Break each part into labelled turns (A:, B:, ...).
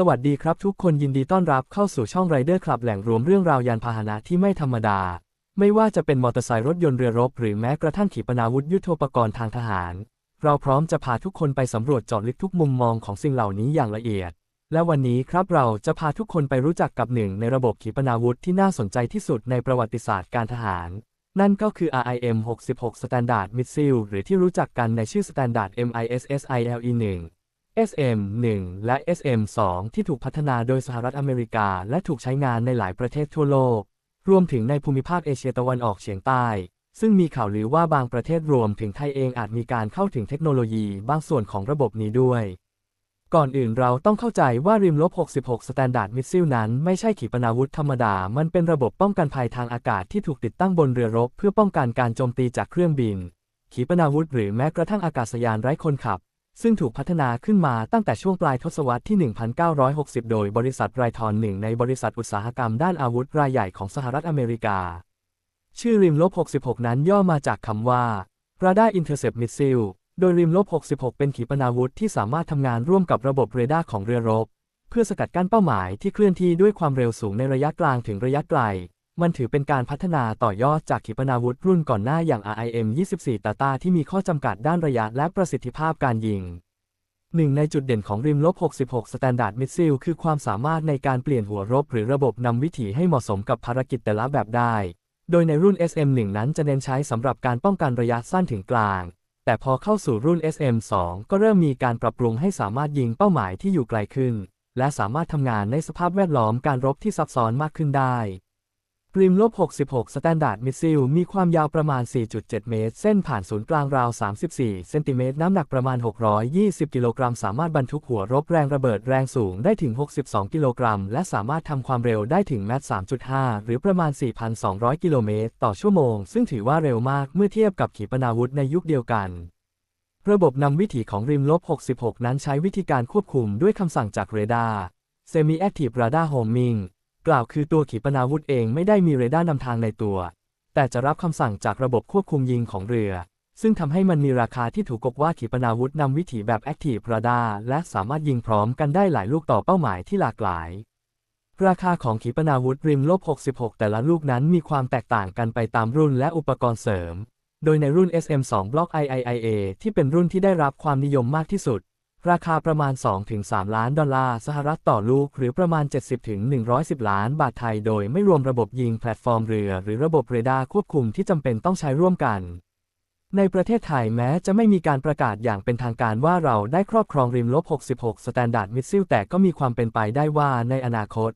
A: สวัสดีครับทุกคนยินดีต้อนรับเข้าสู่ช่องไรเดอร์คลับแหล่งรวมเรื่องราวยานพาหนะที่ไม่ธรรมดา ไม่ว่าจะเป็นมอเตอร์ไซค์รถยนต์เรือรบ หรือแม้กระทั่งขีปนาวุธยุทโธปกรณ์ทางทหาร เราพร้อมจะพาทุกคนไปสำรวจเจาะลึกทุกมุมมองของสิ่งเหล่านี้อย่างละเอียด และวันนี้ครับเราจะพาทุกคนไปรู้จักกับหนึ่งในระบบขีปนาวุธที่น่าสนใจที่สุดในประวัติศาสตร์การทหาร นั่นก็คือ RIM 66 Standard Missile หรือที่รู้จักกันในชื่อ Standard MISSILE 1 SM-1 และ SM-2 ที่ถูกพัฒนาโดยสหรัฐอเมริกา และถูกใช้งานในหลายประเทศทั่วโลก รวมถึงในภูมิภาคเอเชียตะวันออกเฉียงใต้ ซึ่งมีข่าวลือว่าบางประเทศรวมถึงไทยเองอาจมีการเข้าถึงเทคโนโลยีบางส่วนของระบบนี้ด้วย ก่อนอื่นเราต้องเข้าใจว่าริมลบ 66 Standard Missile นั้นไม่ใช่ขีปนาวุธธรรมดา มันเป็นระบบป้องกันภัยทางอากาศที่ถูกติดตั้งบนเรือรบ เพื่อป้องกันการโจมตีจากเครื่องบิน ขีปนาวุธหรือแม้กระทั่งอากาศยานไร้คนขับ ซึ่งถูกพัฒนาขึ้นมาตั้งแต่ช่วงปลายทศวรรษที่ 1960 โดยบริษัทไรทอนหนึ่งในบริษัทอุตสาหกรรมด้านอาวุธรายใหญ่ของสหรัฐอเมริกา ชื่อริมลบ 66 นั้นย่อมาจากคำว่า Radar Intercept Missile โดยริมลบ 66 เป็นขีปนาวุธที่สามารถทำงานร่วมกับระบบเรดาร์ของเรือรบ เพื่อสกัดกั้นเป้าหมายที่เคลื่อนที่ด้วยความเร็วสูงในระยะกลางถึงระยะไกล มันถือเป็นการพัฒนาต่อยอดจากขีปนาวุธรุ่นก่อนหน้าอย่าง RIM 24 ตาตาที่มีข้อจำกัดด้านระยะและประสิทธิภาพการยิง หนึ่งในจุดเด่นของริมลบ 66 Standard Missile คือความสามารถในการเปลี่ยนหัวรบหรือระบบนำวิถีให้เหมาะสมกับภารกิจแต่ละแบบได้ โดยในรุ่น SM1 นั้นจะเน้นใช้สำหรับการป้องกันระยะสั้นถึงกลาง แต่พอเข้าสู่รุ่น SM2 ก็เริ่มมีการปรับปรุงให้สามารถยิงเป้าหมายที่อยู่ไกลขึ้น และสามารถทำงานในสภาพแวดล้อมการรบที่ซับซ้อนมากขึ้นได้ ริมลบ 66 Standard Missile มีความยาวประมาณ 4.7 เมตร เส้นผ่านศูนย์กลางราว 34 เซนติเมตร น้ำหนักประมาณ 620 กิโลกรัม สามารถบรรทุกหัวรบแรงระเบิดแรงสูงได้ถึง 62 กิโลกรัม และสามารถทำความเร็วได้ถึงแมต3.5 หรือประมาณ 4,200 กิโลเมตร ต่อชั่วโมง ซึ่งถือว่าเร็วมากเมื่อเทียบกับขีปนาวุธในยุคเดียวกันระบบนำวิถีของริมลบ 66 นั้นใช้วิธีการควบคุมด้วยคำสั่งจากเรดาร์ Semi Active Radar Homing กล่าวคือตัวขีปนาวุธเองไม่ได้มีเรดาร์นำทางในตัว แต่จะรับคำสั่งจากระบบควบคุมยิงของเรือ ซึ่งทำให้มันมีราคาที่ถูกกว่าขีปนาวุธนำวิถีแบบ Active Radar และสามารถยิงพร้อมกันได้หลายลูกต่อเป้าหมายที่หลากหลาย ราคาของขีปนาวุธริมลบ 66 แต่ละลูกนั้นมีความแตกต่างกันไปตามรุ่นและอุปกรณ์เสริม โดยในรุ่น SM2 Block IIIA ที่เป็นรุ่นที่ได้รับความนิยมมากที่สุด ราคาประมาณ 2-3 ล้านดอลลาร์สหรัฐต่อลูก หรือประมาณ 70-110 ล้านบาทไทย โดยไม่รวมระบบยิงแพลตฟอร์มเรือ หรือระบบเรดาร์ควบคุมที่จำเป็นต้องใช้ร่วมกัน ในประเทศไทยแม้จะไม่มีการประกาศอย่างเป็นทางการว่าเราได้ครอบครองริมลบ 66 Standard Missile แต่ก็มีความเป็นไปได้ว่าในอนาคต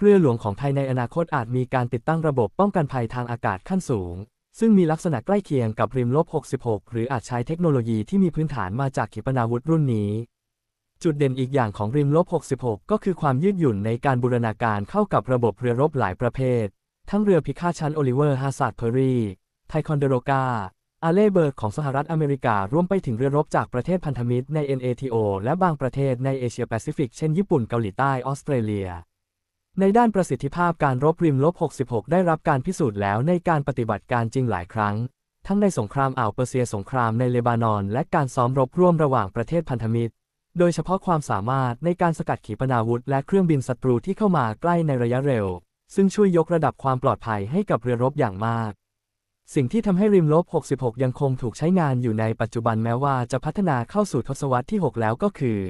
A: เรือหลวงของไทยในอนาคตอาจมีการติดตั้งระบบป้องกันภัยทางอากาศขั้นสูงซึ่งมีลักษณะใกล้เคียงกับริมลบ 66 หรืออาจใช้เทคโนโลยีที่มีพื้นฐานมาจากขีปนาวุธรุ่นนี้ จุดเด่นอีกอย่างของริมลบ 66 ก็คือความยืดหยุ่นในการบูรณาการเข้ากับระบบเรือรบหลายประเภท ทั้งเรือพิฆาตชั้นโอลิเวอร์ฮาซาร์ดเพอร์รีไทคอนเดโรกาอาเล่เบิร์กของสหรัฐอเมริการวมไปถึงเรือรบจากประเทศพันธมิตรใน NATO และบางประเทศในเอเชียแปซิฟิกเช่นญี่ปุ่นเกาหลีใต้ออสเตรเลีย ในด้านประสิทธิภาพการรบริมลบ 66 ได้รับการพิสูจน์แล้วในการปฏิบัติการจริงหลายครั้ง ทั้งในสงครามอ่าวเปอร์เซียสงครามในเลบานอน และการซ้อมรบร่วมระหว่างประเทศพันธมิตร โดยเฉพาะความสามารถในการสกัดขีปนาวุธและเครื่องบินศัตรูที่เข้ามาใกล้ในระยะเร็ว ซึ่งช่วยยกระดับความปลอดภัยให้กับเรือรบอย่างมาก สิ่งที่ทำให้ริมลบ 66 ยังคงถูกใช้งานอยู่ในปัจจุบันแม้ว่าจะพัฒนาเข้าสู่ทศวรรษที่ 6 แล้วก็คือ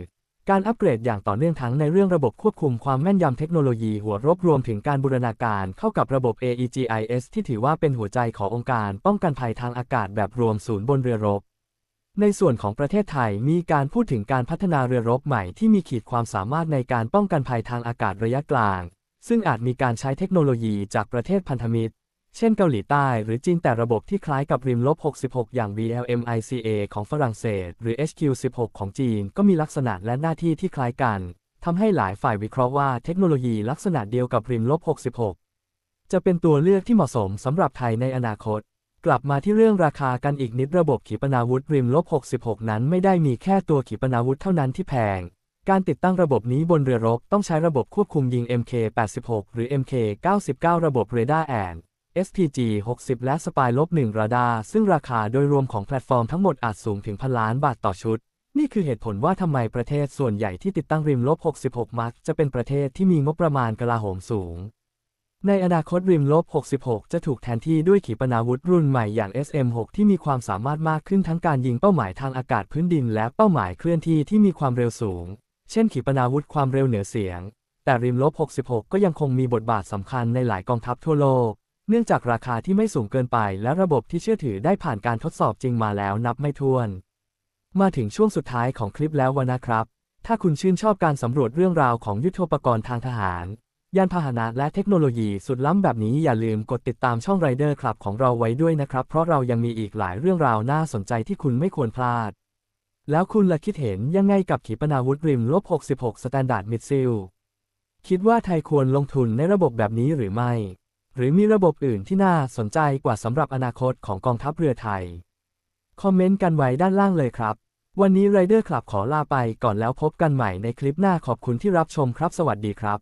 A: การอัปเกรดอย่างต่อเนื่องทั้งในเรื่องระบบควบคุมความแม่นยำเทคโนโลยีหัวรบรวมถึงการบูรณาการเข้ากับระบบ AEGIS ที่ถือว่าเป็นหัวใจขององค์การป้องกันภัยทางอากาศแบบรวมศูนย์บนเรือรบ ในส่วนของประเทศไทยมีการพูดถึงการพัฒนาเรือรบใหม่ที่มีขีดความสามารถในการป้องกันภัยทางอากาศระยะกลาง ซึ่งอาจมีการใช้เทคโนโลยีจากประเทศพันธมิตร เช่นเกาหลีใต้หรือจีนแต่ระบบที่คล้ายกับริมลบ 66 อย่าง BLMICA ของฝรั่งเศส หรือ HQ16 ของจีนก็มีลักษณะและหน้าที่ที่คล้ายกันทำให้หลายฝ่ายวิเคราะห์ว่าเทคโนโลยีลักษณะเดียวกับริมลบ 66 จะเป็นตัวเลือกที่เหมาะสมสำหรับไทยในอนาคต กลับมาที่เรื่องราคากันอีกนิดระบบขีปนาวุธริมลบ 66 นั้นไม่ได้มีแค่ตัวขีปนาวุธเท่านั้นที่แพง การติดตั้งระบบนี้บนเรือรบต้องใช้ระบบควบคุมยิง MK86 หรือ MK99 ระบบเรดาร์แอน SPG 60 และสปายลบ1ราดาร์ซึ่งราคาโดยรวมของแพลตฟอร์มทั้งหมดอาจสูงถึงพันล้านบาทต่อชุด นี่คือเหตุผลว่าทำไมประเทศส่วนใหญ่ที่ติดตั้งริมลบ 66 มักจะเป็นประเทศที่มีงบประมาณกลาโหมสูง ในอนาคตริมลบ 66 จะถูกแทนที่ด้วยขีปนาวุธรุ่นใหม่อย่าง SM6 ที่มีความสามารถมากขึ้นทั้งการยิงเป้าหมายทางอากาศพื้นดิน และเป้าหมายเคลื่อนที่ที่มีความเร็วสูง เช่น ขีปนาวุธความเร็วเหนือเสียง แต่ริมลบ 66 ก็ยังคงมีบทบาทสำคัญในหลายกองทัพทั่วโลก เนื่องจากราคาที่ไม่สูงเกินไป และระบบที่เชื่อถือได้ผ่านการทดสอบจริงมาแล้วนับไม่ถ้วน มาถึงช่วงสุดท้ายของคลิปแล้ววนะครับ ถ้าคุณชื่นชอบการสำรวจเรื่องราวของยุทโธปกรณ์ทางทหาร ยานพาหนะและเทคโนโลยีสุดล้ำแบบนี้อย่าลืมกดติดตามช่องไรเดอร์ครับของเราไว้ด้วยนะครับ เพราะเรายังมีอีกหลายเรื่องราวน่าสนใจที่คุณไม่ควรพลาด แล้วคุณล่ะคิดเห็นยังไงกับขีปนาวุธริมลบ66สแตนดาร์ดมิดซิลคิดว่าไทยควรลงทุนในระบบแบบนี้หรือไม่ หรือมีระบบอื่นที่น่าสนใจกว่าสำหรับอนาคตของกองทัพเรือไทย คอมเมนต์กันไว้ด้านล่างเลยครับ วันนี้ไรเดอร์คลับขอลาไปก่อนแล้วพบกันใหม่ในคลิปหน้าขอบคุณที่รับชมครับ สวัสดีครับ